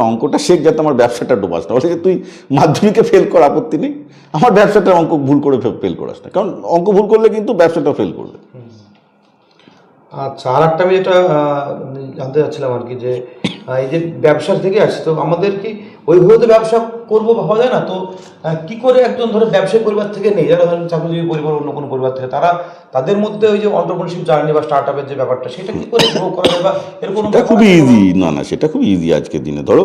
অঙ্কটা শেখ যাতে আমার ব্যবসাটা ডোবাস না বলে যে তুই মাধ্যমিকে ফেল কর আপত্তি নেই। আমার ব্যবসাটা অঙ্ক ভুল করে ফেল করাস না। কারণ অঙ্ক ভুল করলে কিন্তু ব্যবসাটা ফেল করবে। আচ্ছা আর একটা আমি যেটা জানতে চাচ্ছিলাম আর কি, যে এই যে ব্যবসার থেকে আসছে তো আমাদের কি ওইভাবে তো ব্যবসা করব ভাবা যায় না। তো কি করে একজন ধরো ব্যবসায়ী পরিবার থেকে নেই? যারা ধরেন চাকরিজীবী পরিবার অন্য কোনো পরিবার থেকে তারা তাদের মধ্যে ওই যে অন্টারপ্রিনারশিপ জার্নি বা স্টার্ট আপের যে ব্যাপারটা সেটা কি করে গ্রো করা যায় বা এরকম এটা খুবই ইজি না না সেটা খুবই ইজি আজকের দিনে। ধরো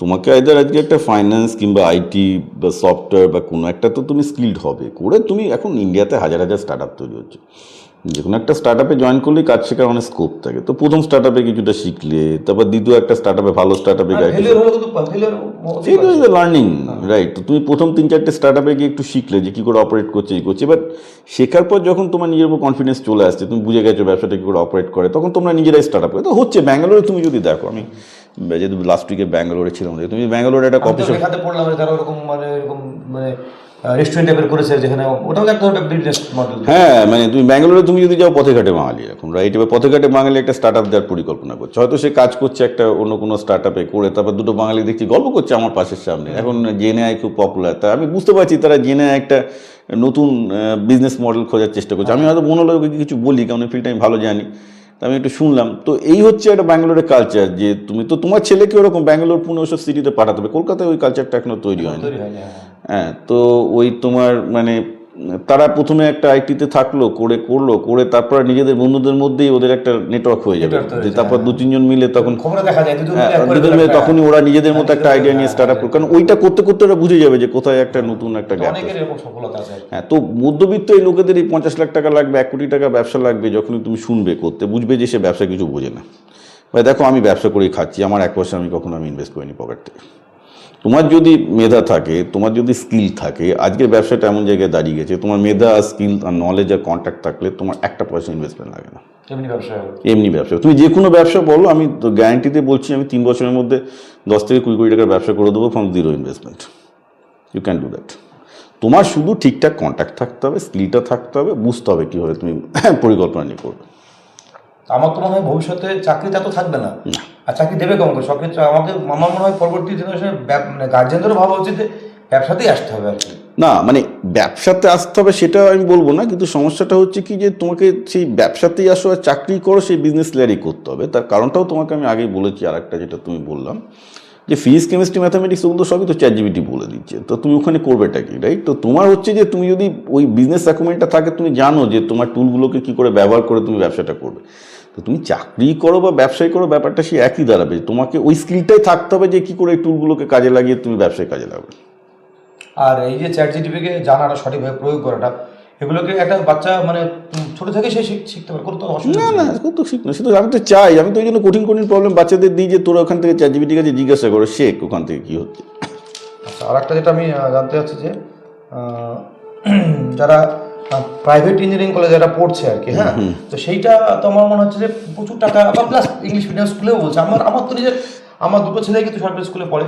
তোমাকে আইদার আজকে একটা ফাইন্যান্স কিংবা আইটি বা সফটওয়্যার বা কোনো একটা তো তুমি স্কিল্ড হবে। করে তুমি এখন ইন্ডিয়াতে হাজার হাজার স্টার্ট আপ তৈরি হচ্ছে। যে কোনো একটা স্টার্ট আপে জয়েন করলে কাজ শেখার অনেক স্কোপ থাকে। তো প্রথম স্টার্ট আপে কিছুটা শিখলে তারপর দ্বিতীয় একটা স্টার্ট আপে ভালো স্টার্ট আপে লার্নিং রাইট তো তুমি প্রথম তিন চারটে স্টার্ট আপে গিয়ে একটু শিখলে যে কী করে অপারেট করছে এই করছে। বাট শেখার পর যখন তোমার নিজের উপর কনফিডেন্স চলে আসছে তুমি বুঝে গেছো ব্যবসাটা কী করে অপারেট করে তখন তোমরা নিজেরাই স্টার্ট আপ করে। তো হচ্ছে ব্যাঙ্গালোরে তুমি যদি দেখো আমি যেহেতু লাস্ট উইকে ব্যাঙ্গালোরে ছিলাম তুমি ব্যাঙ্গালোরে একটা কফি শপ পড়লাম তারা ওরকম মানে এরকম মানে রেস্টুরেন্ট টাইপের করেছে যেখানে ওটাও একটা বিজনেস মডেল হ্যাঁ মানে তুমি ব্যাঙ্গালোরে তুমি যদি যাও পথে ঘাটে বাঙালি এখন রাইট এবার পথে ঘাটে বাঙালি একটা স্টার্ট আপ দেওয়ার পরিকল্পনা করছে। হয়তো সে কাজ করছে একটা অন্য কোনো স্টার্ট আপে করে তারপর দুটো বাঙালি দেখছি গল্প করছে আমার পাশের সামনে। এখন জেনে আই খুব পপুলার তা আমি বুঝতে পারছি তারা জেনে একটা নতুন বিজনেস মডেল খোঁজার চেষ্টা করছে। আমি হয়তো মনে হলো কিছু বলি কারণ ফিল্ড আমি ভালো জানি। আমি একটু শুনলাম। তো এই হচ্ছে একটা ব্যাঙ্গালোরের কালচার যে তুমি তো তোমার ছেলেকে ওরকম ব্যাঙ্গালোর পুনে ওসব সিটিতে পাঠাতে হবে। কলকাতায় ওই কালচারটা এখনও তৈরি হয়নি। তৈরি হয়নি হ্যাঁ। হ্যাঁ তো ওই তোমার মানে তারা প্রথমে একটা আইটিতে থাকল করে করল করে তারপর নিজেদের বন্ধুদের মধ্যেই ওদের একটা নেটওয়ার্ক হয়ে যাবে। যে তারপর দু তিনজন মিলে তখন খবরে দেখা যায় হ্যাঁ, মিলে একটা- তখনই ওরা নিজেদের মতো একটা আইডিয়া নিয়ে স্টার্ট আপ করবে কারণ ওইটা করতে করতে ওরা বুঝে যাবে যে কোথায় একটা নতুন একটা গ্যাপ। হ্যাঁ তো মধ্যবিত্ত এই লোকেদের এই পঞ্চাশ লাখ টাকা লাগবে এক কোটি টাকা ব্যবসা লাগবে যখনই তুমি শুনবে করতে বুঝবে যে সে ব্যবসা কিছু বোঝে না। ভাই দেখো আমি ব্যবসা করেই খাচ্ছি আমার এক পয়সা আমি কখনো আমি ইনভেস্ট করিনি পকেট থেকে। তোমার যদি মেধা থাকে তোমার যদি স্কিল থাকে আজকের ব্যবসাটা এমন জায়গায় দাঁড়িয়ে গেছে তোমার মেধা আর স্কিল আর নলেজ আর কন্ট্যাক্ট থাকলে তোমার একটা পয়সা ইনভেস্টমেন্ট লাগে না। এমনি ব্যবসা এমনি ব্যবসা। তুমি যে কোনো ব্যবসা বলো আমি তো গ্যারান্টিতে বলছি আমি তিন বছরের মধ্যে দশ থেকে কুড়ি কোটি টাকার ব্যবসা করে দেবো from zero investment you can do that তোমার শুধু ঠিকঠাক কন্ট্যাক্ট থাকতে হবে স্কিলটা থাকতে হবে বুঝতে হবে কীভাবে তুমি পরিকল্পনা নিয়ে করবে। আমার তো মনে হয় ভবিষ্যতে চাকরিটা তো থাকবে না। আর চাকরি দেবে করে? সরকারি আমাকে আমার মনে হয় পরবর্তী জেনারেশনে মানে গার্জেনদেরও ভাবা উচিত যে ব্যবসাতেই আসতে হবে আর কি। না মানে ব্যবসাতে আসতে হবে সেটা আমি বলব না কিন্তু সমস্যাটা হচ্ছে কি যে তোমাকে সেই ব্যবসাতেই আসো আর চাকরি করো সেই বিজনেস লেয়ারই করতে হবে। তার কারণটাও তোমাকে আমি আগেই বলেছি আর একটা যেটা তুমি বললাম। যে ফিজিক্স কেমিস্ট্রি ম্যাথামেটিক্স ওগুলো সবই তো চ্যাট জিবিটি বলে দিচ্ছে। তো তুমি ওখানে করবেটা কি রাইট তো তোমার হচ্ছে যে তুমি যদি ওই বিজনেস অ্যাকুমেন্টটা থাকে, তুমি জানো যে তোমার টুলগুলোকে কী করে ব্যবহার করে তুমি ব্যবসাটা করবে। তো তুমি চাকরি করো বা ব্যবসায় করো, ব্যাপারটা সে একই দাঁড়াবে। তোমাকে ওই স্কিলটাই থাকতে হবে যে কী করে এই টুলগুলোকে কাজে লাগিয়ে তুমি ব্যবসায় কাজে লাগাবে। আর এই যে চ্যাট জিটিপিকে জানাটা সঠিকভাবে প্রয়োগ করাটা, এগুলোকে একটা বাচ্চা মানে ছোট থেকে সে শিখ- শিখতে পারে কোনো তো অসুবিধা না। না কত শিখ না শুধু আমি তো চাই আমি তো ওই জন্য কঠিন কঠিন প্রবলেম বাচ্চাদের দিই যে তোরা ওখান থেকে চ্যাটজিবিটির কাছে জিজ্ঞাসা করো শেখ ওখান থেকে কী হচ্ছে। আচ্ছা আর একটা যেটা আমি জানতে চাচ্ছি যে যারা প্রাইভেট ইঞ্জিনিয়ারিং কলেজে যারা পড়ছে আর কি হ্যাঁ? তো সেইটা তো আমার মনে হচ্ছে যে প্রচুর টাকা বা প্লাস ইংলিশ মিডিয়াম স্কুলেও বলছে। আমার আমার তো নিজের আমার দুটো ছেলে কিন্তু সরকারি স্কুলে পড়ে।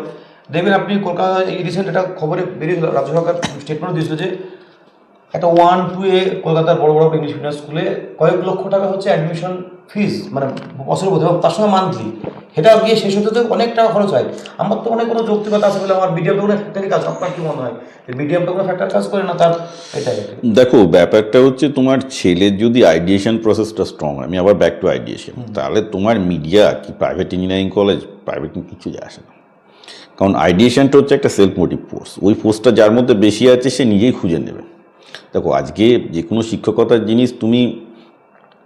দেখবেন আপনি কলকাতা এই রিসেন্ট একটা খবরে বেরিয়েছিল রাজ্য সরকার স্টেটমেন্ট দিয়েছিল যে একটা ওয়ান টু এ কলকাতার বড় বড় ইংলিশ মিডিয়াম স্কুলে কয়েক লক্ষ টাকা হচ্ছে অ্যাডমিশন ফিস মানে বছরের মধ্যে এবং তার সঙ্গে মান্থলি সেটা গিয়ে শেষ হতে অনেক টাকা খরচ হয়। আমার তো অনেক কোনো যৌক্তিকতা আছে বলে আমার মিডিয়ামটা কোনো ফ্যাক্টরি কাজ আপনার কি মনে হয়? মিডিয়ামটা কোনো ফ্যাক্টর কাজ করে না তার এটাই দেখো ব্যাপারটা হচ্ছে তোমার ছেলের যদি আইডিয়েশন প্রসেসটা স্ট্রং হয় আমি আবার ব্যাক টু আইডিয়েশন তাহলে তোমার মিডিয়া কি প্রাইভেট ইঞ্জিনিয়ারিং কলেজ প্রাইভেট কিছু যায় আসে না। কারণ আইডিয়েশনটা হচ্ছে একটা সেলফ মোটিভ ফোর্স ওই ফোর্সটা যার মধ্যে বেশি আছে সে নিজেই খুঁজে নেবে। দেখো আজকে যে কোনো শিক্ষকতার জিনিস তুমি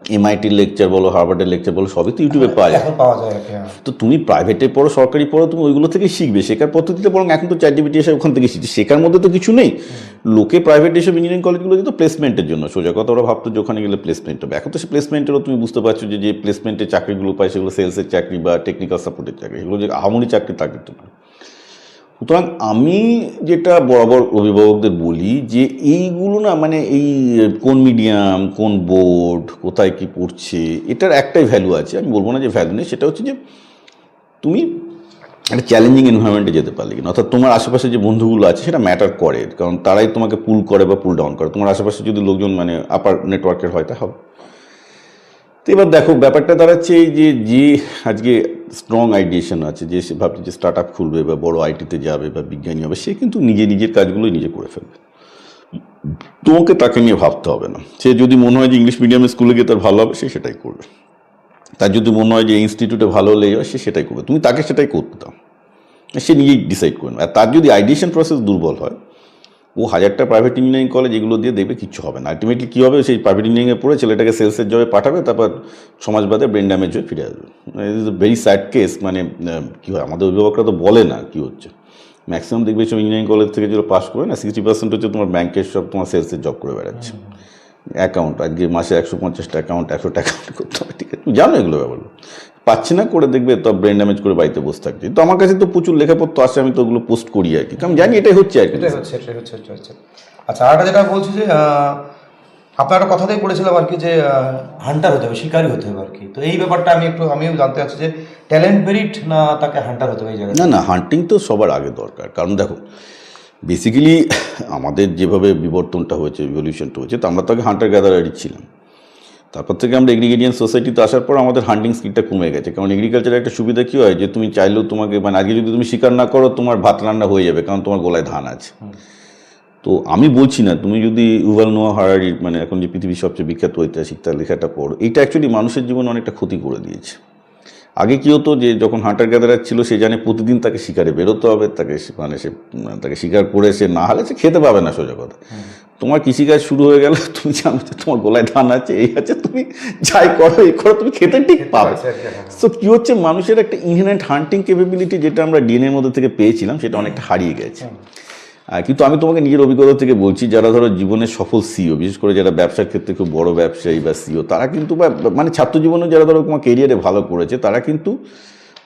এমআইটির লেকচার বলো হার্ভার্ডের লেকচার বলো সবই তো ইউটিউবে পাওয়া যায়। পাওয়া যায়। তো তুমি প্রাইভেটে পড়ো সরকারি পড়ো তুমি ওইগুলো থেকে শিখবে শেখার পদ্ধতিতে বরং এখন তো চ্যাট জিবিটি এসে ওখান থেকে শিখছে। শেখার মধ্যে তো কিছু নেই। লোকে প্রাইভেট এসব ইঞ্জিনিয়ারিং কলেজগুলো কিন্তু প্লেসমেন্টের জন্য। সোজা কথা ওরা ভাবতো যে ওখানে গেলে প্লেসমেন্ট হবে। এখন তো সে প্লেসমেন্টেরও তুমি বুঝতে পারছ যে যে প্লেসমেন্টের চাকরিগুলো পায় সেগুলো সেলসের চাকরি বা টেকনিক্যাল সাপোর্টের চাকরি। এগুলো যে আহামরি চাকরি থাকে তোমার সুতরাং আমি যেটা বরাবর অভিভাবকদের বলি যে এইগুলো না মানে এই কোন মিডিয়াম কোন বোর্ড কোথায় কি পড়ছে, এটার একটাই ভ্যালু আছে। আমি বলব না যে ভ্যালু নেই, সেটা হচ্ছে যে তুমি একটা চ্যালেঞ্জিং এনভায়রনমেন্টে যেতে পারলে। কিনা অর্থাৎ তোমার আশেপাশে যে বন্ধুগুলো আছে, সেটা ম্যাটার করে। কারণ তারাই তোমাকে পুল করে বা পুল ডাউন করে। তোমার আশেপাশে যদি লোকজন মানে আপার নেটওয়ার্কের হয় তা হবে তো এবার দেখো, ব্যাপারটা দাঁড়াচ্ছে যে যে আজকে স্ট্রং আইডিয়েশন আছে, যে সে ভাবছে যে স্টার্ট আপ খুলবে বা বড় আইটিতে যাবে বা বিজ্ঞানী হবে, সে কিন্তু নিজে নিজের কাজগুলোই নিজে করে ফেলবে। তোমাকে তাকে নিয়ে ভাবতে হবে না। সে যদি মনে হয় যে ইংলিশ মিডিয়ামের স্কুলে গিয়ে তার ভালো হবে, সে সেটাই করবে। তার যদি মনে হয় যে ইনস্টিটিউটে ভালো হলেই হয়, সে সেটাই করবে। তুমি তাকে সেটাই করতে দাও। সে নিজেই ডিসাইড করে নেবে আর তার যদি আইডিয়েশন প্রসেস দুর্বল হয় ও হাজারটা প্রাইভেট ইঞ্জিনিয়ারিং কলেজ এগুলো দিয়ে দেখবে কিচ্ছু হবে না। আলটিমেটলি কী হবে? সেই প্রাইভেট ইঞ্জিনিয়ারিংয়ে পড়ে ছেলেটাকে সেলসের জবে পাঠাবে তারপর সমাজবাদে ব্রেন ড্যামেজ হয়ে ফিরে আসবে। Is a very sad case মানে কী হয় আমাদের অভিভাবকরা তো বলে না কী হচ্ছে। ম্যাক্সিমাম দেখবে সব ইঞ্জিনিয়ারিং কলেজ থেকে যেগুলো পাস করে না সিক্সটি পার্সেন্ট হচ্ছে তোমার ব্যাংকের সব তোমার সেলসের জব করে বেড়াচ্ছে। অ্যাকাউন্ট আজকে মাসে একশো পঞ্চাশটা অ্যাকাউন্ট একশোটা অ্যাকাউন্ট করতে হবে ঠিক আছে? তুমি জানো এগুলো ব্যাপারগুলো। পাচ্ছে না করে দেখবে তো ব্রেন ড্যামেজ করে বাড়িতে বসে থাকছে। তো আমার কাছে তো প্রচুর লেখাপত্র আসে আমি তো ওগুলো পোস্ট করি আর কি। কারণ জানি এটাই হচ্ছে আর কি। আচ্ছা আর একটা যেটা বলছি যে আপনার একটা কথাতেই পড়েছিলাম আর কি যে হান্টার হতে হবে শিকারী হতে হবে আর কি। তো এই ব্যাপারটা আমি একটু আমিও জানতে চাচ্ছি যে ট্যালেন্ট মেরিট না তাকে হান্টার হতে হবে এই জায়গায়? না না হান্টিং তো সবার আগে দরকার। কারণ দেখো বেসিক্যালি আমাদের যেভাবে বিবর্তনটা হয়েছে রিভলিউশনটা হয়েছে তো আমরা তো আগে হান্টার গ্যাদারারই ছিলাম। তারপর থেকে আমরা এগ্রিগেরিয়ান সোসাইটিতে আসার পর আমাদের হান্ডিং স্কিলটা কমে গেছে। কারণ এগ্রিকালচারের একটা সুবিধা কী হয়? যে তুমি চাইলেও তোমাকে মানে আজকে যদি তুমি শিকার না করো তোমার ভাত রান্না হয়ে যাবে কারণ তোমার গলায় ধান আছে। তো আমি বলছি না তুমি যদি ইউভাল নোয়া হারারির মানে এখন যে পৃথিবীর সবচেয়ে বিখ্যাত ঐতিহাসিক তার লেখাটা পড়ো এইটা অ্যাকচুয়ালি মানুষের জীবনে অনেকটা ক্ষতি করে দিয়েছে। আগে কী হতো যে যখন হান্টার গ্যাদারার ছিল সে জানে প্রতিদিন তাকে শিকারে বেরোতে হবে তাকে মানে সে তাকে শিকার করে সে না হলে সে খেতে পাবে না সোজা কথা। তোমার কৃষিকাজ শুরু হয়ে গেল তুমি জানো যে তোমার গলায় ধান আছে এই আছে তুমি যাই করো এই করো তুমি খেতে ঠিক পাবে। আর কি, হ্যাঁ। সো কী হচ্ছে মানুষের একটা ইনহেরেন্ট হান্টিং ক্যাপাবিলিটি যেটা আমরা ডিএনএর মধ্যে থেকে পেয়েছিলাম সেটা অনেকটা হারিয়ে গেছে। কিন্তু আমি তোমাকে নিজের অভিজ্ঞতা থেকে বলছি, যারা ধরো জীবনের সফল সিও বিশেষ করে যারা ব্যবসার ক্ষেত্রে খুব বড় ব্যবসায়ী বা সিও তারা কিন্তু বা মানে ছাত্র জীবনে যারা ধরো তোমার কেরিয়ারে ভালো করেছে, তারা কিন্তু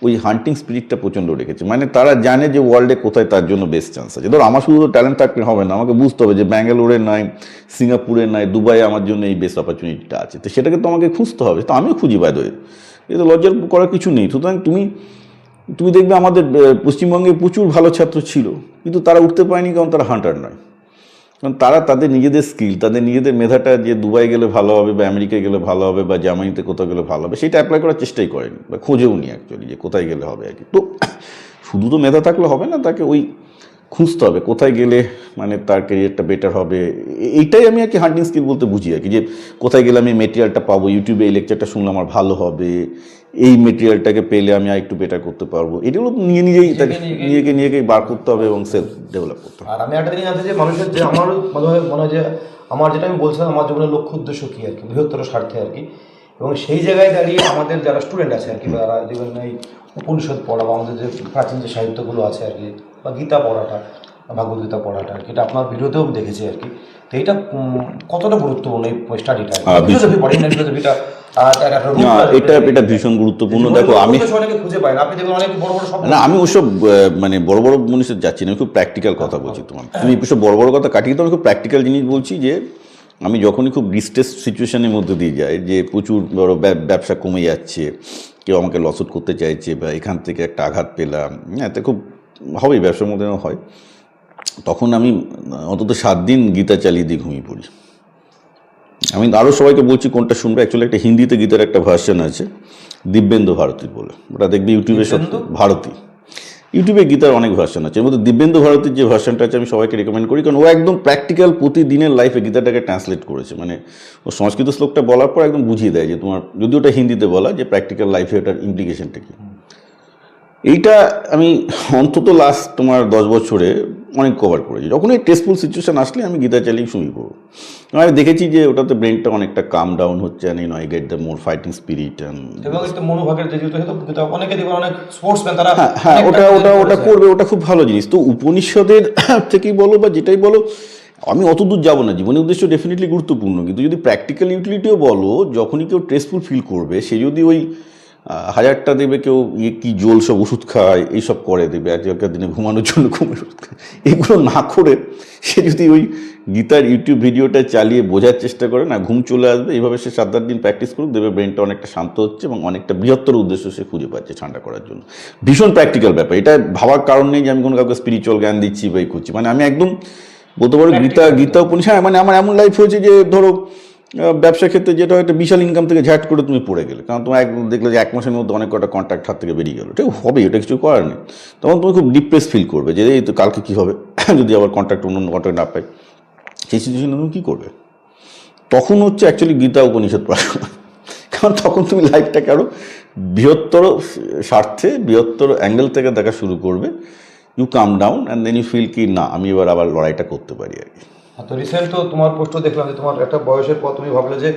ওই হান্টিং স্পিরিটটা প্রচণ্ড রেখেছে। মানে তারা জানে যে ওয়ার্ল্ডে কোথায় তার জন্য বেস্ট চান্স আছে। ধরো আমার শুধু তো ট্যালেন্ট থাকলে হবে না, আমাকে বুঝতে হবে যে ব্যাঙ্গালোরে নয় সিঙ্গাপুরে নয় দুবাই আমার জন্য এই বেস্ট অপরচুনিটিটা আছে। তো সেটাকে তো আমাকে খুঁজতে হবে। তো আমিও খুঁজি বাই দয়ে এ লজ্জার করার কিছু নেই। সুতরাং তুমি তুমি দেখবে আমাদের পশ্চিমবঙ্গে প্রচুর ভালো ছাত্র ছিল, কিন্তু তারা উঠতে পারেনি কারণ তারা হান্টার নয়। কারণ তারা তাদের নিজেদের স্কিল, তাদের নিজেদের মেধাটা যে দুবাই গেলে ভালো হবে বা আমেরিকায় গেলে ভালো হবে বা জার্মানিতে কোথাও গেলে ভালো হবে, সেটা অ্যাপ্লাই করার চেষ্টাই করেনি, বা খোঁজেও নি অ্যাকচুয়ালি যে কোথায় গেলে হবে আর কি। তো শুধু তো মেধা থাকলে হবে না, তাকে ওই খুঁজতে হবে, কোথায় গেলে মানে তার ক্যারিয়ারটা বেটার হবে। এইটাই আমি আর কি হান্টিং স্কিল বলতে বুঝি আর কি যে কোথায় গেলে আমি মেটেরিয়ালটা পাবো। ইউটিউবে এই লেকচারটা শুনলে আমার ভালো হবে। এই মেটেরিয়ালটাকে পেলে আমি আর একটু বেটার করতে পারব। এগুলো তো নিয়ে নিজেই তাকে নিজেকে- নিজেকে বার করতে হবে এবং সেলফ ডেভেলপ করতে হবে। আর আমি একটা জিনিস জানতে যে মানুষের যে আমার মনে হয় মনে হয় যে আমার যেটা আমি বলছিলাম আমার জীবনের লক্ষ্য উদ্দেশ্য কি আর কি? বৃহত্তর স্বার্থে আর কি। এবং সেই জায়গায় দাঁড়িয়ে আমাদের যারা স্টুডেন্ট আছে আর কি যারা যেমন এই উপনিষদ পড়া বা আমাদের যে প্রাচীন যে সাহিত্যগুলো আছে আর কি বা গীতা পড়াটা ভাগবত গীতা পড়াটা আর কি। এটা আপনার ভিডিওতেও দেখেছি আর কি। তো এইটা কতটা গুরুত্বপূর্ণ এই স্টাডিটা ফিলোসফি পড়েন না ফিলোসফিটা। এটা এটা ভীষণ গুরুত্বপূর্ণ। দেখো আমি না। আমি ওসব মানে বড় বড় জিনিসে যাচ্ছি না আমি খুব প্র্যাকটিক্যাল কথা বলছি তোমার তুমি ওসব বড় বড় কথা কাটিয়ে তো আমি খুব প্র্যাকটিক্যাল জিনিস বলছি যে আমি যখনই খুব ডিস্ট্রেস সিচুয়েশনের মধ্যে দিয়ে যাই যে প্রচুর বড় ব্যবসা কমে যাচ্ছে কেউ আমাকে লসট করতে চাইছে বা এখান থেকে একটা আঘাত পেলাম হ্যাঁ তো খুব হবেই ব্যবসার মধ্যে হয়। তখন আমি অন্তত সাত দিন গীতা চালিয়ে দিয়ে ঘুমিয়ে পড়ি। আমি আরও সবাইকে বলছি কোনটা শুনবে? অ্যাকচুয়ালি একটা হিন্দিতে গীতার একটা ভার্সন আছে দিব্যেন্দু ভারতী বলে। ওটা দেখবি ইউটিউবে সব ভারতী। ইউটিউবে গীতার অনেক ভার্সন আছে। এর মধ্যে দিব্যেন্দু ভারতীর যে ভার্সনটা আছে আমি সবাইকে রেকমেন্ড করি কারণ ও একদম প্র্যাকটিক্যাল প্রতিদিনের লাইফে গীতাটাকে ট্রান্সলেট করেছে। মানে ও সংস্কৃত শ্লোকটা বলার পর একদম বুঝিয়ে দেয় যে তোমার যদি ওটা হিন্দিতে বলা যে প্র্যাকটিক্যাল লাইফে ওটার ইমপ্লিকেশনটা কী। এইটা আমি অন্তত লাস্ট তোমার দশ বছরে অনেক কভার করেছি। যখন এই টেস্টফুল সিচুয়েশন আসলে আমি গীতা চালিয়ে শুনি করব। আমি দেখেছি যে ওটাতে ব্রেনটা অনেকটা কাম ডাউন হচ্ছে and I get the more fighting spirit হয়তো অনেকে অনেক স্পোর্টসম্যান তারা হ্যাঁ হ্যাঁ ওটা ওটা ওটা করবে ওটা খুব ভালো জিনিস। তো উপনিষদের থেকেই বলো বা যেটাই বলো আমি অত দূর যাব না। জীবনের উদ্দেশ্য ডেফিনেটলি গুরুত্বপূর্ণ। কিন্তু যদি প্র্যাকটিক্যাল ইউটিলিটিও বলো যখনই কেউ স্ট্রেসফুল ফিল করবে সে যদি ওই হাজারটা দেবে কেউ ইয়ে কি জল সব ওষুধ খায় এইসব করে দেবে আজকালকার দিনে ঘুমানোর জন্য ঘুমের ওষুধ খায় এগুলো না করে সে যদি ওই গীতার ইউটিউব ভিডিওটা চালিয়ে বোঝার চেষ্টা করে না ঘুম চলে আসবে এইভাবে সে সাত আট দিন প্র্যাকটিস করুক দেবে ব্রেনটা অনেকটা শান্ত হচ্ছে এবং অনেকটা বৃহত্তর উদ্দেশ্য সে খুঁজে পাচ্ছে ঠান্ডা করার জন্য। ভীষণ প্র্যাকটিক্যাল ব্যাপার। এটা ভাবার কারণ নেই যে আমি কোনো কাউকে স্পিরিচুয়াল জ্ঞান দিচ্ছি বা এই করছি। মানে আমি একদম বলতে পারো গীতা গীতা উপনিষদ মানে আমার এমন লাইফ হয়েছে যে ধরো ব্যবসা ক্ষেত্রে যেটা একটা বিশাল ইনকাম থেকে ঝ্যাট করে তুমি পড়ে গেলে। কারণ তোমার এক দেখলে যে এক মাসের মধ্যে অনেক কটা কন্ট্যাক্ট হাত থেকে বেরিয়ে গেলো। ঠিক হবে এটা কিছু করার নেই। তখন তুমি খুব ডিপ্রেস ফিল করবে যে, এই তো কালকে কী হবে? যদি আবার কন্ট্যাক্ট অন্য কন্ট্যাক্ট না পাই। সেই সিচুয়েশনে তুমি কী করবে? তখন হচ্ছে অ্যাকচুয়ালি গীতা উপনিষদ পড়া কারণ তখন তুমি লাইফটাকে আরও বৃহত্তর স্বার্থে, বৃহত্তর অ্যাঙ্গেল থেকে দেখা শুরু করবে। You calm down and then you feel কি, না, আমি এবার আবার লড়াইটা করতে পারি আর কি। তো রিসেন্ট তো তোমার পোস্টও দেখলাম যে তোমার একটা বয়সের পর তুমি ভাবলে যে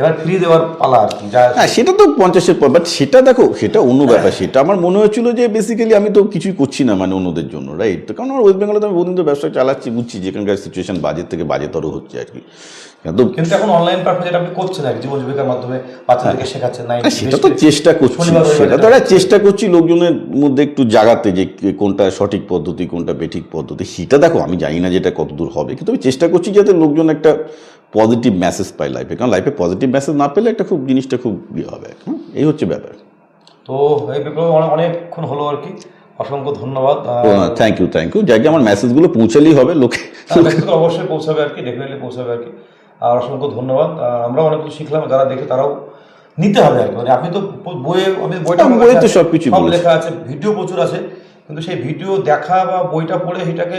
এবার ফ্রি দেওয়ার পালা আর কি যা হ্যাঁ সেটা তো পঞ্চাশের পর বাট সেটা দেখো সেটা অন্য ব্যাপার সেটা আমার মনে হয়েছিল যে বেসিক্যালি আমি তো কিছুই করছি না মানে অন্যদের জন্য রাইট তো কারণ আমার ওয়েস্ট বেঙ্গলে তো আমি বহুদিন তো ব্যবসা চালাচ্ছি বুঝছি যেখানকার সিচুয়েশন বাজেট থেকে বাজেতর হচ্ছে আর কি। কিন্তু কিন্তু এখন অনলাইন প্ল্যাটফর্মে যেটা আপনি করছেন আর জীবন জীবিকার মাধ্যমে বাচ্চাদেরকে শেখাচ্ছেন না হ্যাঁ, সেটা তো চেষ্টা করছি সেটা তো চেষ্টা করছি লোকজনের মধ্যে একটু জাগাতে যে কোনটা সঠিক পদ্ধতি কোনটা বেঠিক পদ্ধতি। সেটা দেখো আমি জানি না যেটা কতদূর হবে কিন্তু আমি চেষ্টা করছি যাতে লোকজন একটা পজিটিভ মেসেজ পায় লাইফে কারণ লাইফে পজিটিভ মেসেজ না পেলে একটা খুব জিনিসটা খুব ইয়ে হবে। হ্যাঁ এই হচ্ছে ব্যাপার। তো এই অনেকক্ষণ হলো আর কি। অসংখ্য ধন্যবাদ। থ্যাংক ইউ থ্যাংক ইউ যাকে আমার মেসেজগুলো পৌঁছালেই হবে লোকে হ্যাঁ, অবশ্যই পৌঁছাবে আর কি ডেফিনেটলি পৌঁছাবে আর কি। আর অসংখ্য ধন্যবাদ। আহ, আমরাও অনেক কিছু শিখলাম যারা দেখে তারাও নিতে হবে আর কি। মানে আপনি তো বইয়ে আমি বইটা বইয়ে তো আছে, সব বলেছে। লেখা আছে। ভিডিও প্রচুর আছে কিন্তু সেই ভিডিও দেখা বা বইটা পড়ে সেটাকে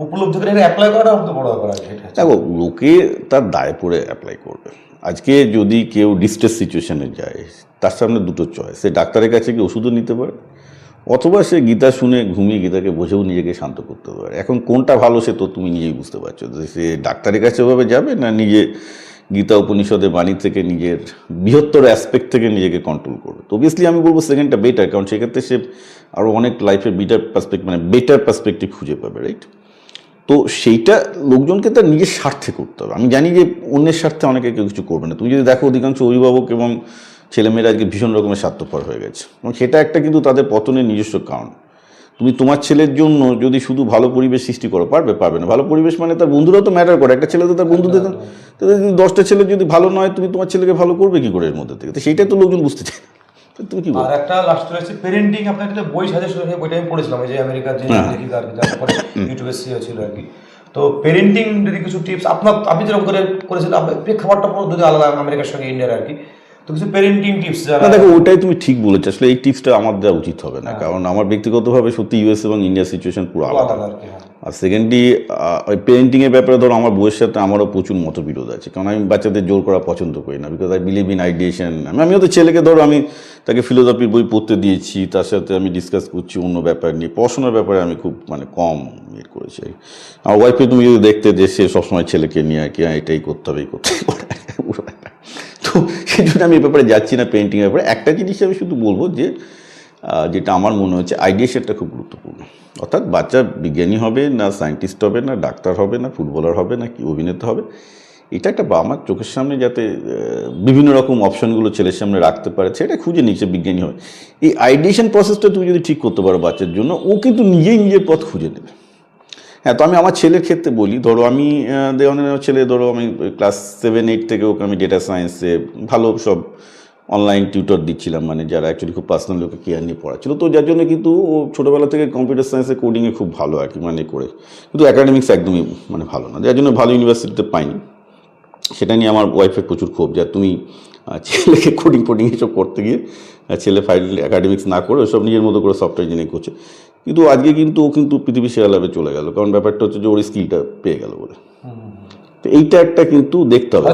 উপলব্ধি করে অ্যাপ্লাই করাটা আমাদের বড় ব্যাপার এটা দেখো লোকে তার দায় পড়ে অ্যাপ্লাই করবে। আজকে যদি কেউ ডিস্ট্রেস সিচুয়েশনে যায় তার সামনে দুটো চয়েস সে ডাক্তারের কাছে কি ওষুধও নিতে পারে অথবা সে গীতা শুনে ঘুমিয়ে গীতাকে বোঝেও নিজেকে শান্ত করতে পারে। এখন কোনটা ভালো সে তো তুমি নিজেই বুঝতে পারছ যে সে ডাক্তারের কাছে ওভাবে যাবে না নিজে গীতা উপনিষদের বাণী থেকে নিজের বৃহত্তর অ্যাসপেক্ট থেকে নিজেকে কন্ট্রোল করবে? তো অবভিয়াসলি আমি বলব সেকেন্ডটা বেটার কারণ সেক্ষেত্রে সে আরও অনেক লাইফের বেটার পার্সপেক্ট মানে বেটার পার্সপেক্টিভ খুঁজে পাবে রাইট তো সেইটা লোকজনকে তার নিজের স্বার্থে করতে হবে। আমি জানি যে অন্যের স্বার্থে অনেকে কেউ কিছু করবে না। তুমি যদি দেখো অধিকাংশ অভিভাবক এবং ছেলেমেয়েরা আজকে ভীষণ রকমের স্বার্থপর হয়ে গেছে। এবং সেটা একটা কিন্তু তাদের পতনের নিজস্ব কারণ। তুমি তোমার ছেলের জন্য যদি শুধু ভালো পরিবেশ সৃষ্টি করো পারবে পারবে না। ভালো পরিবেশ মানে তার বন্ধুরাও তো ম্যাটার করে। একটা ছেলে তো তার বন্ধুদের দশটা ছেলে যদি ভালো নয় তুমি তোমার ছেলেকে ভালো করবে কি করে এর মধ্যে থেকে? তো সেইটাই তো লোকজন বুঝতে চায় তো তুমি কি আর একটা লাস্ট রয়েছে আপনার একটা বই সাজেস্ট হয়েছে বইটা আমি পড়েছিলাম এই যে আমেরিকার যে হ্যাঁ। আর তারপরে ইউটিউবে সিও ছিল আর কি। তো যদি কিছু টিপস আপনার আপনি যেরকম করে করেছিলেন আপনার প্রেক্ষাপটটা পুরো যদি আলাদা আমেরিকার সঙ্গে ইন্ডিয়ার আর কি। তো কিছু পেরেন্টিং টিপস যারা না দেখো ওটাই তুমি ঠিক বলেছ। আসলে এই টিপসটা আমার দেওয়া উচিত হবে না। কারণ আমার ব্যক্তিগতভাবে সত্যি ইউএস এবং ইন্ডিয়ার সিচুয়েশন পুরো আলাদা। আর কি হ্যাঁ। সেকেন্ডলি ওই পেরেন্টিংয়ের ব্যাপারে ধরো আমার বইয়ের সাথে আমারও প্রচুর মতবিরোধ আছে। কারণ আমি বাচ্চাদের জোর করা পছন্দ করি না। Because I believe in ideation আমি আমিও তো ছেলেকে ধরো আমি তাকে ফিলোসফির বই পড়তে দিয়েছি। তার সাথে আমি ডিসকাস করছি অন্য ব্যাপার নিয়ে। পড়াশোনার ব্যাপারে আমি খুব মানে কম ইয়ে করেছি। আমার ওয়াইফে তুমি যদি দেখতে যে সে সবসময় ছেলেকে নিয়ে আর কি হ্যাঁ, এটাই করতে হবে এই করতে হবে। সেই জন্য আমি এই ব্যাপারে যাচ্ছি না পেন্টিংয়ের ব্যাপারে। একটা জিনিস আমি শুধু বলব যে যেটা আমার মনে হচ্ছে আইডিয়েশনটা খুব গুরুত্বপূর্ণ। অর্থাৎ বাচ্চা বিজ্ঞানী হবে না সায়েন্টিস্ট হবে না, ডাক্তার হবে না ফুটবলার হবে না, কি অভিনেতা হবে, এটা একটা বাবা মার চোখের সামনে যাতে বিভিন্ন রকম অপশনগুলো ছেলের সামনে রাখতে পারে, সেটা খুঁজে নিচ্ছে বিজ্ঞানী হবে। এই আইডিয়েশন প্রসেসটা তুমি যদি ঠিক করতে পারো বাচ্চার জন্য, ও কিন্তু নিজেই নিজের পথ খুঁজে নেবে। হ্যাঁ তো আমি আমার ছেলের ক্ষেত্রে বলি, ধরো আমি দেওয়ানের ছেলে, ধরো আমি ক্লাস সেভেন এইট থেকে ওকে আমি ডেটা সায়েন্সে ভালো সব অনলাইন টিউটর দিচ্ছিলাম মানে যারা অ্যাকচুয়ালি খুব পার্সোনাল ওকে কেয়ার নিয়ে পড়াচ্ছিল। তো যার জন্য কিন্তু ও ছোটোবেলা থেকে কম্পিউটার সায়েন্সে কোডিংয়ে খুব ভালো আর কি মানে করে। কিন্তু অ্যাকাডেমিক্স একদমই মানে ভালো না। যার জন্য ভালো ইউনিভার্সিটিতে পাইনি। সেটা নিয়ে আমার ওয়াইফের প্রচুর ক্ষোভ যে তুমি ছেলেকে কোডিং ফোডিং এসব করতে গিয়ে ছেলে ফাইল অ্যাকাডেমিক্স না করে ওসব নিজের মতো করে সফটওয়্যার ইঞ্জিনিয়ারিং করছে। কিন্তু আজকে কিন্তু ও কিন্তু পৃথিবী সেরা ল্যাবে চলে গেল। কারণ ব্যাপারটা হচ্ছে যে ওর স্কিলটা পেয়ে গেল বলে। তো এইটা একটা কিন্তু দেখতে হবে।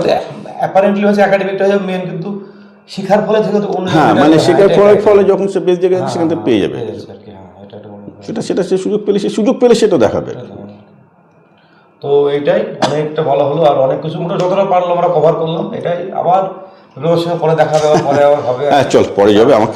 অ্যাপারেন্টলি হচ্ছে একাডেমিকটা মেন কিন্তু শিখার ফলে থেকে তো হ্যাঁ মানে। শেখার ফলে ফলে যখন সে বেশ জায়গায় হ্যাঁ, সেখান থেকে হ্যাঁ, পেয়ে যাবে হ্যাঁ, ব্যাপার। সেটা সেটা সে সুযোগ পেলে সে সুযোগ পেলে সেটা দেখাবে তো এইটাই অনেকটা বলা হলো আর অনেক কিছু আমরা যতটা পারলাম আমরা কভার করলাম। এটাই আবার পরে দেখা যাবে পরে আবার হবে। হ্যাঁ চল পরে যাবে আমাকে